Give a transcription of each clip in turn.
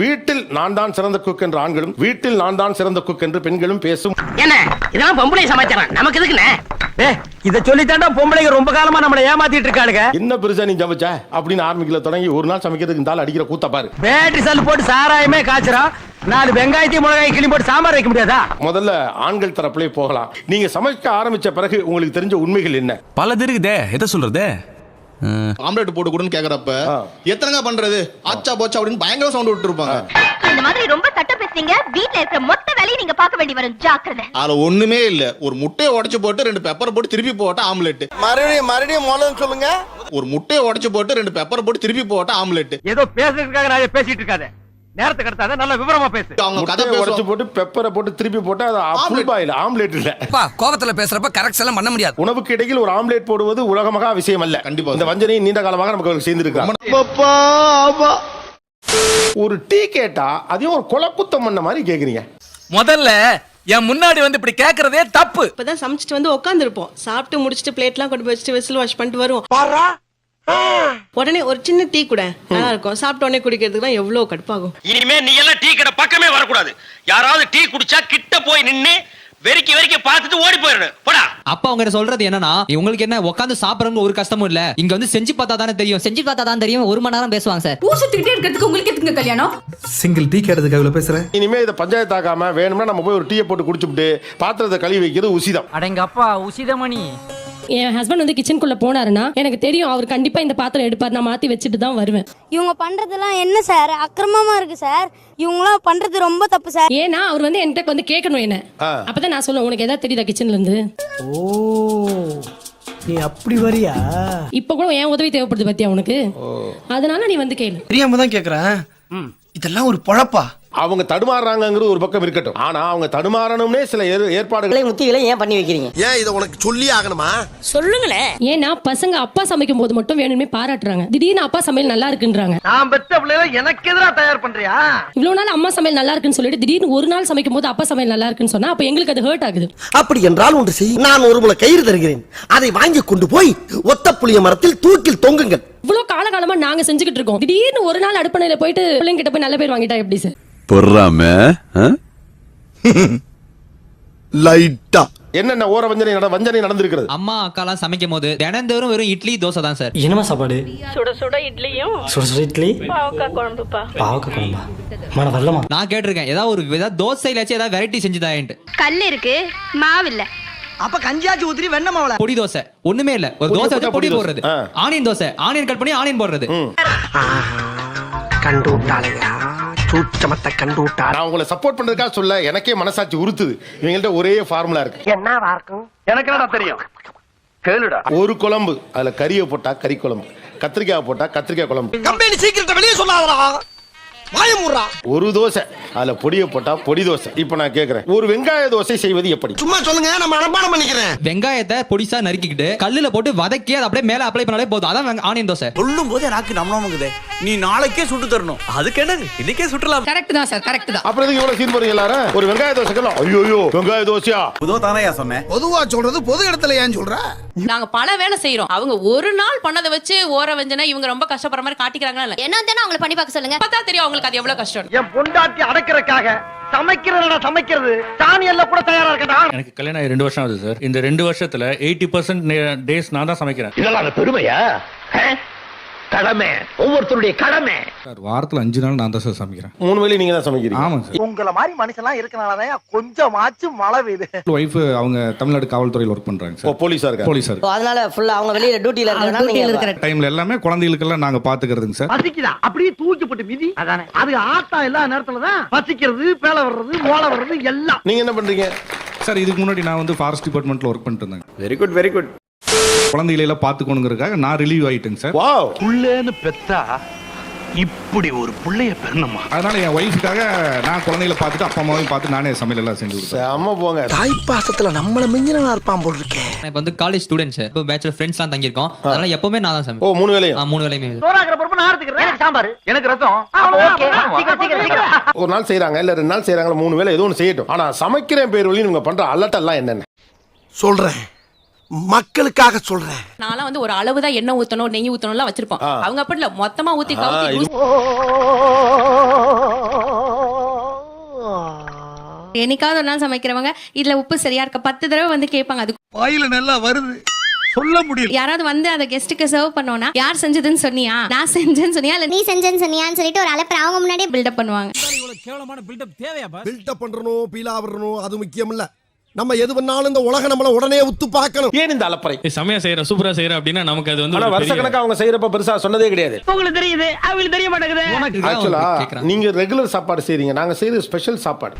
வீட்டில் நான் தான் சிறந்த குக் என்று ஆண்களும் வீட்டில் நான் தான் சிறந்த குக் என்று பெண்களும் பேசும். என்ன? இதெல்லாம் பொம்பளை சமாச்சாரம். நமக்கு எதுக்குண்ணே? இத சொல்லித்தாண்டா பொம்பளைங்க ரொம்ப காலமா நம்மள ஏமாத்திட்டு இருக்காளுங்க. என்ன பெருசா நீ சமைச்ச அப்படின்னு ஆரம்பிக்கல தொடங்கி ஒரு நாள் சமைக்கிறதுக்கு இந்த ஆள் அடிக்கிற கூத்த பாரு. பேட்டரி சல் போட்டு சாராயமே காய்ச்சறோம் நாலு வெங்காயத்தையும் மிளகாய் கிளி போட்டு சாம்பார் வைக்க முடியாதா? முதல்ல ஆண்கள் தரப்புலே போகலாம். நீங்க சமைக்க ஆரம்பிச்ச பிறகு உங்களுக்கு தெரிஞ்ச உண்மைகள் என்ன? பலது இருக்குதே எதை சொல்றது? ஆம்லெட் போட்டு கொடுன்னு கேக்குறப்ப. எத்தனைங்க பண்றது? ஆச்சா போச்சா அப்படின்னு பயங்கர சவுண்ட் விட்டு இருப்பாங்க இந்த மாதிரி ரொம்ப சட்ட பேசுறீங்க வீட்ல இருக்கிற மொத்த வேலையை நீங்க பார்க்க வேண்டி வரும். ஜாக்கிரதை. அதுல ஒண்ணுமே இல்ல. ஒரு முட்டையை உடைச்சு போட்டு ரெண்டு பெப்பர் போட்டு திருப்பி போட்ட ஆம்லெட் மறுபடியும் மறுபடியும் முதல்ல சொல்லுங்க. ஒரு முட்டையை உடைச்சு போட்டு ரெண்டு பெப்பர் போட்டு திருப்பி போட்ட ஆம்லெட் ஏதோ பேசுறதுக்காக நான் பேசிட்டு இருக்காத. நேரத்தை கடத்தாத நல்ல விவரமா பேசு. அவங்க கதை முட்டையை உடைச்சு பேசுவாங்க போட்டு பெப்பரை போட்டு திருப்பி போட்டு அது ஃபுல் பாயில் ஆம்லேட் இல்ல. அப்பா கோபத்துல பேசுறப்ப கரெக்ட் எல்லாம் பண்ண முடியாது. உணவுக்கு இடையில் ஒரு ஆம்லேட் போடுவது உலகமகா விஷயம் அல்ல. கண்டிப்பா. இந்த வஞ்சனையும் நீண்ட காலமாக நமக்கு சேர்ந்திருக்காங்க ரொம்ப ஒரு டீ கேட்டா அதையும் ஒரு கொலக்குத்தம் பண்ண மாதிரி கேக்குறீங்க. முதல்ல என் முன்னாடி வந்து இப்படி கேக்குறதே தப்பு. இப்பதான் சமைச்சிட்டு வந்து உட்காந்துருப்போம் சாப்பிட்டு முடிச்சிட்டு பிளேட்லாம் கொண்டு போய் வச்சுட்டு விசில் வாஷ் பண்ணிட்டு வருவோம். உடனே ஒரு சின்ன டீ கூட. நல்லா இருக்கும் சாப்பிட்ட உடனே குடிக்கிறதுக்கு எவ்வளவு கடுப்பாகும். இனிமே நீ எல்லாம் டீ கடை பக்கமே வரக்கூடாது. யாராவது டீ குடிச்சா கிட்ட போய் நின்னு வெறிக்கி வெறிக்கி பார்த்துட்டு ஓடி போயிடணும் போடா. அப்பா அவங்க சொல்றது என்னன்னா உங்களுக்கு என்ன உட்காந்து சாப்பிடறவங்க ஒரு கஷ்டமும் இல்ல. இங்க வந்து செஞ்சு பார்த்தா தானே தெரியும். செஞ்சு பார்த்தா தான் தெரியும். ஒரு மணி நேரம் பேசுவாங்க சார். சுத்திக்கிட்டே இருக்கிறதுக்கு உங்களுக்கு எதுக்குங்க கல்யாணம்? சிங்கிள் டீ கேட்டதுக்கு அவ்வளவு பேசுறேன் இனிமே இதை பஞ்சாயத்து ஆக்காம வேணும்னா நம்ம போய் ஒரு டீயை போட்டு குடிச்சுட்டு பாத்திரத்தை கழுவி வைக்கிறது உசிதம். அடங்க அப்பா உசிதமணி. என் ஹஸ்பண்ட் வந்து கிச்சனுக்குள்ள போனாருன்னா எனக்கு தெரியும் அவர் கண்டிப்பா இந்த பாத்திரம் எடுப்பார். நான் மாத்தி வச்சுட்டு தான் வருவேன். இவங்க பண்றதெல்லாம் என்ன சார்? அக்கிரமமா இருக்கு சார். இவங்களாம் பண்றது ரொம்ப தப்பு சார். ஏன்னா அவர் வந்து என்கிட்ட வந்து கேட்கணும் என்ன. அப்பதான் நான் சொல்லுவேன் உனக்கு ஏதாவது தெரியுதா கிச்சன்ல இருந்து? நீ அப்படி வரியா? இப்ப கூட என் உதவி தேவைப்படுது பத்தியா உனக்கு? அதனால நீ வந்து கேளு. தெரியாம தான் கேக்குறேன். இதெல்லாம் ஒரு பொழப்பா? அவங்க தடுமாறுறாங்கிறது ஒரு பக்கம் இருக்கட்டும். ஆனா அவங்க தடுமாறணும்னே சில ஏற்- ஏற்பாடுகளை முத்திகளை ஏன் பண்ணி வைக்கிறீங்க? ஏன் இதை உனக்கு சொல்லி ஆகணுமா? சொல்லுங்களேன் ஏன்னா பசங்க அப்பா சமைக்கும் போது மட்டும் வேணுமே பாராட்டுறாங்க. திடீர்னு அப்பா சமையல் நல்லா இருக்குன்றாங்க. நான் பெத்த பிள்ளைல எனக்கு எதிரா தயார் பண்றியா? இவ்வளவு நாள் அம்மா சமையல் நல்லா இருக்குன்னு சொல்லிட்டு திடீர்னு ஒரு நாள் சமைக்கும் போது அப்பா சமையல் நல்லா இருக்குன்னு சொன்னா அப்ப எங்களுக்கு அது ஹர்ட் ஆகுது. அப்படி என்றால் ஒன்று செய். நான் ஒரு முளை கயிறு தருகிறேன். அதை வாங்கி கொண்டு போய் ஒத்த புளிய மரத்தில் தூக்கில் தொங்குங்கள். இவ்வளவு காலகாலமா நாங்க செஞ்சுக்கிட்டு இருக்கோம். திடீர்னு ஒரு நாள் அடுப்பணையில போயிட்டு பிள்ளைங்க கிட்ட போய் நல்ல பேர் வாங்கிட்டா எப்படி சார் பொறாம லைட்டா. என்னென்ன ஓர வஞ்சனை நட வஞ்சனை நடந்திருக்கிறது? அம்மா அக்காலாம் சமைக்கும் போது தினந்தோறும் வெறும் இட்லி தோசை தான் சார். என்னமா சாப்பாடு? சுட சுட இட்லியும் சுட சுட இட்லி? பாவக்காய் குழம்புப்பா. பாவக்க குழம்பா? மன வரலமா? நான் கேட்டிருக்கேன். ஏதாவது ஒரு ஏதாவது தோசையிலாச்சும் ஏதாவது வெரைட்டி செஞ்சுதான்ட்டு. கல் இருக்கு மாவில்ல அப்ப கஞ்சியாச்சு ஊத்திரி பொடி தோசை. ஒண்ணுமே இல்ல. ஒரு தோசை வச்சு பொடி. போடுறது. ஆனியன் தோசை. ஆனியன் கட் பண்ணி ஆனியன் போடுறது. கண்டு சூச்சமத்தை கண்டு விட்டா நான் உங்களை சப்போர்ட் பண்றதுக்காக சொல்ல எனக்கே மனசாட்சி உறுத்துது. இவங்கள்ட்ட ஒரே ஃபார்முலா இருக்கு. என்னவா இருக்கும் எனக்கு என்னடா தெரியும்? கேளுடா. ஒரு குழம்பு அதுல கறியை போட்டா கறி குழம்பு. கத்திரிக்காய் போட்டா கத்திரிக்காய் குழம்பு. கம்பெனி சீக்கிரத்தை வெளியே சொல்லாதடா. வாயமுறா. ஒரு தோசை அதுல பொடியை போட்டா பொடி தோசை. இப்ப நான் கேக்குறேன். ஒரு வெங்காய தோசை செய்வது எப்படி? சும்மா சொல்லுங்க நம்ம மனப்பாடம் பண்ணிக்கிறேன். வெங்காயத்தை பொடிசா நறுக்கிக்கிட்டு கல்லுல போட்டு வதக்கி அதை அப்படியே மேல அப்ளை பண்ணாலே போதும். அதான் வெங்க- ஆனியன் தோசை. சொல்லும் போது எனக்கு நம்மளமுங்குதே நீ நாளைக்கே சுட்டு தரணும். அதுக்கு என்ன இன்னைக்கே சுட்டலாம் கரெக்ட் தான் சார் கரெக்ட் தான். அப்புறம் எதுக்கு இவ்வளவு சீன் போறீங்க எல்லாரும்? ஒரு வெங்காய தோசைக்கெல்லாம் ஐயோ வெங்காய தோசையா? புதோ தானே சொன்னேன். பொதுவா சொல்றது பொது இடத்துல ஏன் சொல்ற? நாங்க பல வேலை செய்யறோம் அவங்க ஒரு நாள் பண்ணதை வச்சு ஓர வஞ்சனா இவங்க ரொம்ப கஷ்டப்படுற மாதிரி காட்டிக்கிறாங்களா இல்ல? என்ன தானே அவங்களை பண்ணி பார்க்க சொல்லுங்க. பார்த்தா தெரியும் அவங்களுக்கு அது எவ்வளவு கஷ்டம்? என் பொண்டாட்டி அடக்கிறதுக்காக சமைக்கிறதுடா சமைக்கிறது. சாணியெல்லாம் கூட தயாரா இருக்கடா எனக்கு கல்யாணம் ஆகி ரெண்டு வருஷம் ஆகுது சார் இந்த ரெண்டு வருஷத்துல எயிட்டி பர்சன்ட் டேஸ் நான் தான் சமைக்கிறேன். இதெல்லாம் பெருமையா? கடமை. ஒவ்வொருத்தருடைய கடமை. சார் வாரத்துல அஞ்சு நாள் நான் தான் சார் சமைக்கிறேன். மூணு வேலையும் நீங்க தான் சமைக்கிறீங்க. ஆமாங்க சார். உங்கள மாதிரி மனுஷன்லாம் இருக்கனாலதான் கொஞ்சமாச்சும் மழை பெய்யுது. ஒய்ஃப் அவங்க தமிழ்நாடு காவல்துறையில் ஒர்க் பண்றாங்க ஓ சார் போலீஸா இருக்கா. போலீஸார் அதனால ஃபுல்லா அவங்க வெளியில டியூட்டில இருக்கிற டைம்ல எல்லாமே குழந்தைகளுக்கெல்லாம் நாங்க பாத்துக்கிறதுங்க சார். பசிக்குதா? அப்படியே தூக்கி போட்டு மிதி. அதானே. அது ஆத்தா எல்லா நேரத்துல தான் பசிக்கிறது பேல வர்றது மோள வர்றது எல்லாம். நீங்க என்ன பண்றீங்க? சார் இதுக்கு முன்னாடி நான் வந்து ஃபாரஸ்ட் டிபார்ட்மெண்ட்ல ஒர்க் பண்ணிட்டு இருந்தேன் வெரி குட் வெரி குட் குழந்தைகளை எல்லாம் பாத்துக்கணுங்கிறதுக்காக நான் ரிலீவ் ஆயிட்டேங்க சார். வாவ் புள்ளேன்னு பெத்தா இப்படி ஒரு புள்ளைய பெறணுமா? அதனால என் ஒய்ஃபுக்காக நான் குழந்தைகளை பார்த்துட்டு அப்பா அம்மாவையும் பார்த்து நானே சமையல் எல்லாம் செஞ்சு கொடுத்தேன். செம்ம போங்க. தாய்ப்பாசத்துல நம்மள மிஞ்சினா இருப்பான் போல் இருக்கேன் நான் இப்ப வந்து காலேஜ் ஸ்டூடெண்ட்ஸ் இப்போ பேச்சுலர் ஃப்ரெண்ட்ஸ்லாம் தங்கியிருக்கோம். அதனால எப்பவுமே நான் தான் ஓ சமைப்பேன் மூணு வேலையும் ஆ, மூணு வேலையுமே சோறாக்குற பொறுப்பு நான் எடுத்துக்கிறேன் எனக்கு சாம்பார் எனக்கு ரசம். சீக்கிரம் சீக்கிரம் சீக்கிரம் ஒரு நாள் செய்றாங்க இல்ல ரெண்டு நாள் செய்றாங்க மூணு வேலை ஏதோ ஒன்று செய்யட்டும். ஆனா சமைக்கிறேன் பேர் வழி நீங்க பண்ற அலட்டெல்லாம் என்னென்ன? சொல்றேன். மக்களுக்காக சொல்றேன். நான்லாம் வந்து ஒரு அளவு தான் எண்ணெய் ஊத்தணும் நெய் ஊத்தணும்லாம் வச்சிருப்போம். ஆ. அவங்க அப்படி இல்ல மொத்தமா ஊத்தி என்னைக்காவது ஒரு நாள் சமைக்கிறவங்க இதுல உப்பு சரியா இருக்க? பத்து தடவை வந்து கேட்பாங்க. அது வாயில நல்லா வருது. சொல்ல முடியல. யாராவது வந்து அதை கெஸ்ட்டுக்கு சர்வ் பண்ணோம்னா யார் செஞ்சதுன்னு சொன்னியா? நான் செஞ்சேன்னு சொன்னியா? இல்ல நீ செஞ்சேன்னு சொன்னியான்னு சொல்லிட்டு ஒரு அலப்பற அவங்க முன்னாடியே பில்டப் பண்ணுவாங்க. பில்டப் பண்றணும் பீலா வரணும் அது முக்கியம் இல்ல நம்ம எது பண்ணாலும் இந்த உலக நம்மள உடனே உத்து பார்க்கணும். ஏன் இந்த அலப்பறை? சமயம் செய்யற சூப்பரா செய்யற அப்படின்னா நமக்கு அது ஆனா வருஷ கணக்கா அவங்க செய்யறப்ப பெருசா சொன்னதே கிடையாது. உங்களுக்கு தெரியுது அவங்களுக்கு தெரிய மாட்டேங்குது. ஆக்சுவலா நீங்க ரெகுலர் சாப்பாடு செய்றீங்க. நாங்க செய்யறது ஸ்பெஷல் சாப்பாடு.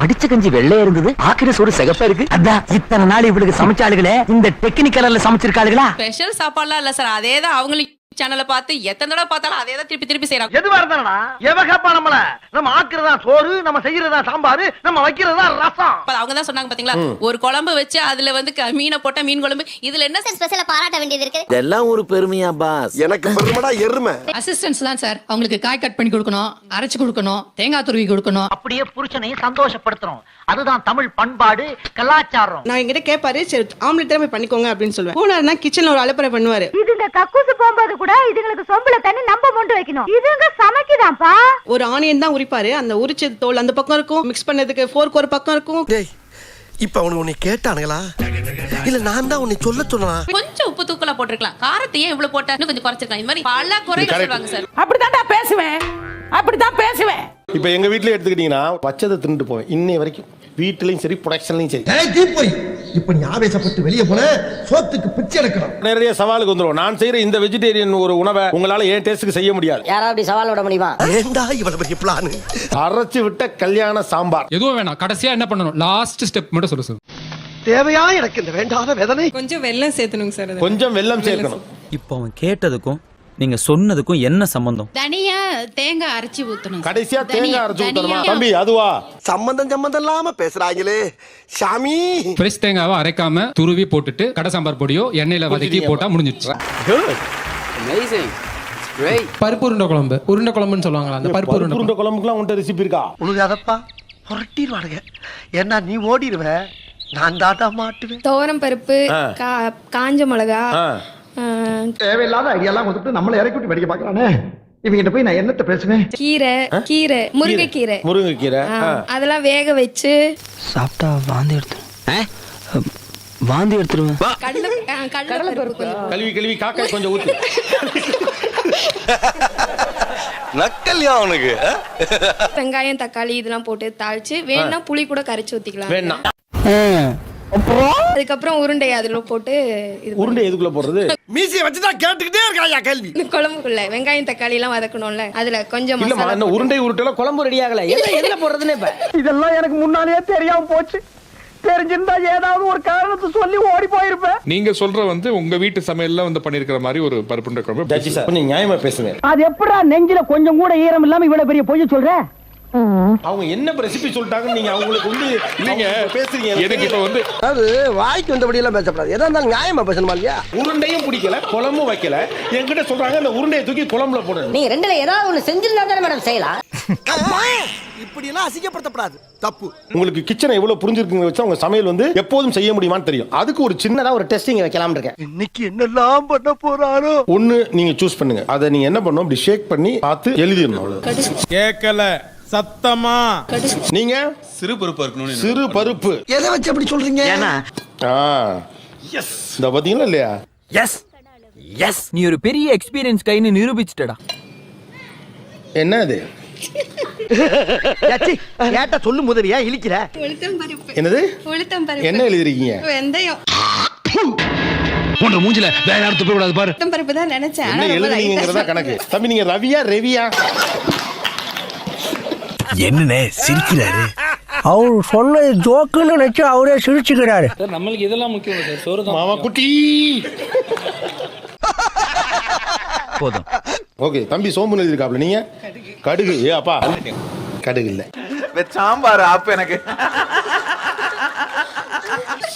வடிச்ச கஞ்சி வெள்ளையா இருந்தது ஆக்கிர சோறு சிகப்பா இருக்கு. அதான் இத்தனை நாள் இவளுக்கு சமைச்சாளுகளே இந்த டெக்னிக்கலர்ல சமைச்சிருக்காளுகளா? ஸ்பெஷல் சாப்பாடுலாம் இல்ல சார் அதே தான் அவங்களுக்கு சேனலை பார்த்து எத்தனை தடவை பார்த்தாலும் அதே தான் திருப்பி திருப்பி செய்யறாங்க எதுவா இருந்தாடா எவ கேப்பா நம்மள? நம்ம ஆக்குறதா சோறு நம்ம செய்யறதா சாம்பார் நம்ம வைக்கிறதா ரசம். அவங்க தான் சொன்னாங்க பாத்தீங்களா? ஒரு குழம்பு வச்சு அதுல வந்து க- மீனை போட்டா மீன் குழம்பு இதுல என்ன ஸ்பெஷலா பாராட்ட வேண்டியது இருக்கு? இதெல்லாம் ஒரு பெருமையா பாஸ் எனக்கு பெருமைடா எருமை. அசிஸ்டன்ஸ் தான் சார். அவங்களுக்கு காய் கட் பண்ணி கொடுக்கணும் அரைச்சு கொடுக்கணும் தேங்காய் துருவி கொடுக்கணும். அப்படியே புருஷனையும் சந்தோஷப்படுத்துறோம். அதுதான் தமிழ் பண்பாடு கலாச்சாரம். நான் என்கிட்ட கேட்பாரு சரி ஆம்லெட் போய் பண்ணிக்கோங்க அப்படின்னு சொல்லுவேன். போனாருன்னா கிச்சன்ல ஒரு அலப்பறை பண்ணுவாரு. இதுங்க கக்கூசு போகும்போது கூட இதுங்களுக்கு சொம்புல தண்ணி நம்ம மொண்டு வைக்கணும். இதுங்க சமைக்குதாப்பா ஒரு ஆனியன் தான் உரிப்பாரு. அந்த உரிச்ச தோல் அந்த பக்கம் இருக்கும். மிக்ஸ் பண்ணதுக்கு ஃபோர்க் ஒரு பக்கம் இருக்கும். டேய் இப்ப அவனுக்கு உன்னை கேட்டானுங்களா? இல்ல நான் தான் உன்னை சொல்ல சொன்னா கொஞ்சம் உப்பு தூக்கலா போட்டிருக்கலாம். காரத்தை ஏன் இவ்வளவு போட்டா? இன்னும் கொஞ்சம் குறைச்சிருக்கலாம். இந்த மாதிரி பல குறைகள். சொல்லுவாங்க சார். அப்படித்தான்டா பேசுவேன். அப்படித்தான் பேசுவேன். இப்ப எங்க வீட்லயே எடுத்துக்கிட்டீங்கன்னா வச்சதை தின்னுட்டு போவேன். இன்னை வரைக்கும் வீட்லயும் சரி ப்ரொடக்ஷன்லயும் சரி. தீப்பொறி இப்ப நீ ஆவேசப்பட்டு வெளியே போன சோத்துக்கு பிச்சை எடுக்கணும். நிறைய சவாலுக்கு வந்துரும் நான் செய்யற இந்த வெஜிடேரியன் ஒரு உணவை உங்களால ஏன் டேஸ்ட்டுக்கு செய்ய முடியாது. யாராவது சவால் விட முடியுமா? ஏண்டா இவ்வளவு பெரிய பிளான் அரைச்சு விட்ட கல்யாண சாம்பார். எதுவும் வேணாம். கடைசியா என்ன பண்ணணும்? லாஸ்ட் ஸ்டெப் மட்டும் சொல்லு சார் தேவையா எனக்கு இந்த வேண்டாத வேதனை? கொஞ்சம் வெல்லம் சேர்த்தணுங்க சார் கொஞ்சம் வெல்லம் சேர்க்கணும். இப்போ அவன் கேட்டதுக்கும் நீங்க சொன்னதுக்கும் என்ன சம்பந்தம்? தனியா தேங்காய் அரைச்சி ஊத்தணும் கடைசியா தேங்காய் அரைச்சு ஊத்தணுமா? தம்பி அதுவா? சம்பந்தம் சம்பந்தம் இல்லாம பேசுறாங்களே. சாமி. ஃப்ரெஷ் தேங்காவை அரைக்காம துருவி போட்டுட்டு கடை சாம்பார் பொடியோ எண்ணெயில வதக்கி போட்டா முடிஞ்சிடுச்சு பருப்பு உருண்டை குழம்பு உருண்டை குழம்புன்னு சொல்லுவாங்களா அந்த பருப்பு உருண்டை உருண்டை குழம்புக்குலாம் உன்ட்ட ரெசிபி இருக்கா? உழுகாதப்பா புரட்டிடுவானுங்க. ஏன்னா நீ ஓடிடுவ நான் தாட்டா மாட்டுவேன். துவரம் பருப்பு. காஞ்ச மிளகா. தேவையில்லாத ஐடியாலாம் கொடுத்துட்டு நம்மள இறக்கி விட்டு வெடிக்க பாக்குறானே இவங்கிட்ட போய் நான் என்னத்த பேசுவேன்? கீரை கீரை முருங்கைக்கீரை. முருங்கைக்கீரை. அதெல்லாம் வேக வச்சு சாப்பிட்டா வாந்தி எடுத்து வாந்தி எடுத்துருவேன். கழுவி கழுவி காக்காய் கொஞ்சம் ஊத்து. நக்கல்யா அவனுக்கு வெங்காயம் தக்காளி இதெல்லாம் போட்டு தாளிச்சு வேணா புளி கூட கரைச்சு ஊத்திக்கலாம். வேணாம். அதுக்கப்புறம் உருண்டை அதுல போட்டு இது உருண்டை எதுக்குள்ள போடுறது? மீசியை வச்சுதான் கேட்டுக்கிட்டே இருக்காயா கேள்வி. இந்த குழம்புக்குள்ள. வெங்காயம் தக்காளி எல்லாம் வதக்கணும்ல. அதுல கொஞ்சம் இல்லம்மா மசாலா உருண்டை உருட்டல குழம்பு ரெடி ஆகல. எதுல போடுறதுன்னு இப்ப? இதெல்லாம் எனக்கு முன்னாலேயே தெரியாம போச்சு. தெரிஞ்சிருந்தா ஏதாவது ஒரு காரணத்தை சொல்லி ஓடி போயிருப்பேன். நீங்க சொல்ற வந்து உங்க வீட்டு சமையல்ல வந்து பண்ணிருக்கிற மாதிரி ஒரு பருப்புண்ட குழம்பு ஜட்ஜி சார் கொஞ்சம் நியாயமா பேசுவேன் அது எப்படா நெஞ்சில கொஞ்சம் கூட ஈரம் இல்லாம இவ்வளவு பெரிய பொய்ய சொல்ற? அவங்க என்ன ரெசிபி சொல்லிட்டாங்கன்னு நீங்க அவங்களுக்கு வந்து அவங்க பேசுறீங்க எனக்கு இப்ப வந்து அது வாய்க்கு வந்தபடி எல்லாம் பேசப்படாது எதா இருந்தாலும் நியாயமா பேசணுமா இல்லையா? உருண்டையும் பிடிக்கல குழம்பும் வைக்கல. என்கிட்ட சொல்றாங்க அந்த உருண்டையை தூக்கி குழம்புல போடணும். நீங்க ரெண்டுல ஏதாவது ஒண்ணு செஞ்சிருந்தா தானே மேடம் செய்யலாம். இப்படி எல்லாம் அசிங்கப்படுத்தப்படாது. தப்பு. உங்களுக்கு கிச்சனை எவ்வளவு புரிஞ்சிருக்குங்க வச்சு அவங்க சமையல் வந்து எப்போதும் செய்ய முடியுமான்னு தெரியும். அதுக்கு ஒரு சின்னதா ஒரு டெஸ்டிங் வைக்கலாம் இருக்கேன். இன்னைக்கு என்னெல்லாம் பண்ண போறாரோ? ஒண்ணு நீங்க சூஸ் பண்ணுங்க. அதை நீங்க என்ன பண்ணணும்? அப்படி ஷேக் பண்ணி பார்த்து எழுதிடணும். கேட்கல. சத்தமா? நீங்க? சிறு பொறுப்பா இருக்கணும் சிறு பருப்பு. எதை வச்சு அப்படி சொல்றீங்க? ஆ. எஸ் இந்த பாத்தீங்களா இல்லையா? எஸ் எஸ் நீ ஒரு பெரிய எக்ஸ்பீரியன்ஸ் கைன்னு நிரூபிச்சிட்டடா. என்ன அது? கேட்ட சொல்லு முதலியா இழிக்கிற? உளுத்தம் பருப்பு. என்னது? உளுத்தம் என்ன எழுதிருக்கீங்க? வெந்தயம். மூஞ்சில வேற யாரும் துப்ப கூடாது பாரு. உளுத்தம் பருப்பு தான் நினைச்சேன். என்ன எழுதுறீங்கிறதா கணக்கு. தம்பி நீங்க ரவியா ரெவியா? என்னனே சிரிக்கிறாரு? அவர் சொன்னது ஜோக்குன்னு நினைச்சு அவரே சிரிச்சுக்கிறாரு. நம்மளுக்கு இதெல்லாம் முக்கியம் சார் சோறு மாமா குட்டி! போதும். ஓகே தம்பி சோம்பு எழுதிருக்காப்ல நீங்க? கடுகு ஏ அப்பா. கடுகு இல்ல. சாம்பார் ஆப்பு எனக்கு.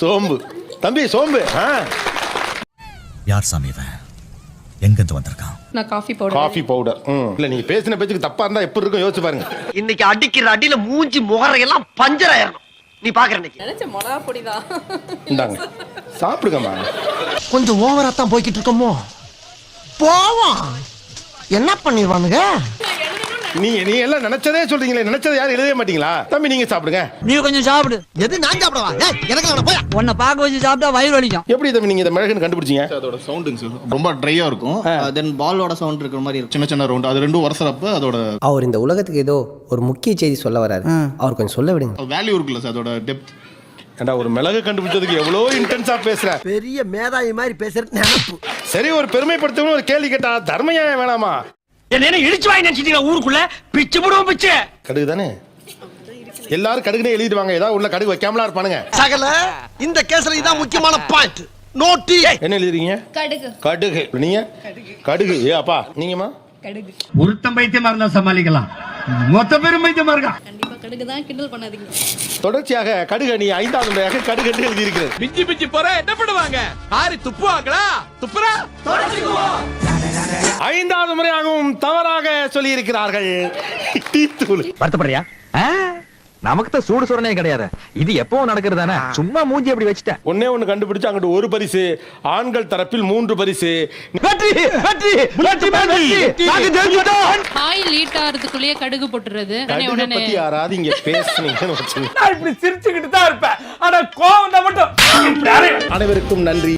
சோம்பு. தம்பி சோம்பு ஆ? யார் சாமி இவன்? எங்கிருந்து வந்திருக்கான்? நான் காஃபி பவுடர் காஃபி பவுடர் ம். இல்ல நீங்க பேசின பேச்சுக்கு தப்பா இருந்தா எப்படி இருக்கும்? யோசிச்சு பாருங்க. இன்னைக்கு அடிக்கிற அடியில மூஞ்சி முகரையெல்லாம் பஞ்சர் ஆயிரணும். நீ பாக்குற இன்னைக்கு. நினைச்ச மிளகா பொடி தான் இந்தாங்க. சாப்பிடுங்கம்மா. கொஞ்சம் ஓவரா தான் போய்கிட்டு இருக்கோமோ? போவோம். என்ன பண்ணிடுவானுங்க? நீங்க நீ எல்லாம் நினைச்சதே சொல்றீங்களே நினைச்சதை யாரும் எழுதவே மாட்டீங்களா? தம்பி நீங்க சாப்பிடுங்க. நீ கொஞ்சம் சாப்பிடு. எது நான் சாப்பிடவா? ஏய், எனக்கு அவனை போய்? உன்னை பார்க்க வச்சு சாப்பிட்டா வயிறு வலிக்கும். எப்படி தம்பி நீங்க இந்த மிளகுன்னு கண்டுபிடிச்சீங்க? அதோட சவுண்டுங்க சார் ரொம்ப ட்ரையா இருக்கும். தென் பாலோட சவுண்ட் இருக்கிற மாதிரி இருக்கும். சின்ன சின்ன ரவுண்ட் அது ரெண்டும் வரசறப்ப அதோட அவர் இந்த உலகத்துக்கு ஏதோ ஒரு முக்கிய செய்தி சொல்ல வராரு. அவர் கொஞ்சம் சொல்ல விடுங்க. வேல்யூ இருக்குல்ல சார் அதோட டெப்த் ஏண்டா ஒரு மிளகு கண்டுபிடிச்சதுக்கு எவ்வளோ இன்டென்ஸா பேசுற? பெரிய மேதாவி மாதிரி பேசுறது நினப்பு. சரி ஒரு பெருமைப்படுத்தவங்க ஒரு கேள்வி கேட்டா தர்மையா வேணாமா? என்ன இடிச்சு வாங்கி நினைச்சிட்டீங்க ஊருக்குள்ள? பிச்சு போடுவோம் பிச்சு. கடுகு தானே எல்லாரும் கடுகுனே எழுதிடுவாங்க ஏதாவது உள்ள கடுகு வைக்காமலா இருப்பானுங்க. சகல இந்த கேஸ்ல இதான் முக்கியமான பாயிண்ட் நோட்டி என்ன எழுதுறீங்க கடுகு. கடுகு. நீங்க? கடுகு. ஏ அப்பா நீங்கம்மா? ஒருத்தன் பைத்தியமா இருந்தா சமாளிக்கலாம். மொத்த பேரும் பைத்தியமா இருக்கா? கண்டிப்பா கடுகு தான் கிண்டல் பண்ணாதீங்க. தொடர்ச்சியாக கடுகு நீ ஐந்தாவது முறையாக கடுகு என்று எழுதியிருக்கிறது. பிஞ்சி பிஞ்சி போற என்ன பண்ணுவாங்க? ஆரி துப்புவாங்களா? துப்புறா? ஐந்தாவது முறையாகவும் தவறாக சொல்லி இருக்கிறார்கள் டீ தூள். வருத்தப்படுறியா? நமக்கு தான் சூடு சுரணே கிடையாது. இது எப்பவும் நடக்கிறது சும்மா மூஞ்சி அப்படி வச்சுட்டேன். ஒன்னே ஒண்ணு கண்டுபிடிச்சு அங்கிட்டு ஒரு பரிசு ஆண்கள் தரப்பில் மூன்று பரிசு. வெற்றி வெற்றி வெற்றி நாங்க ஜெயிச்சிட்டோம். ஆயில் லீட் ஆகிறதுக்குள்ளேயே கடுகு போட்டுறது. கடுகை பத்தி யாராவது இங்க பேசுனீங்கன்னு வச்சுங்க நான் இப்படி சிரிச்சுக்கிட்டு தான் இருப்பேன். ஆனா கோவம் தான் மட்டும். அனைவருக்கும் நன்றி.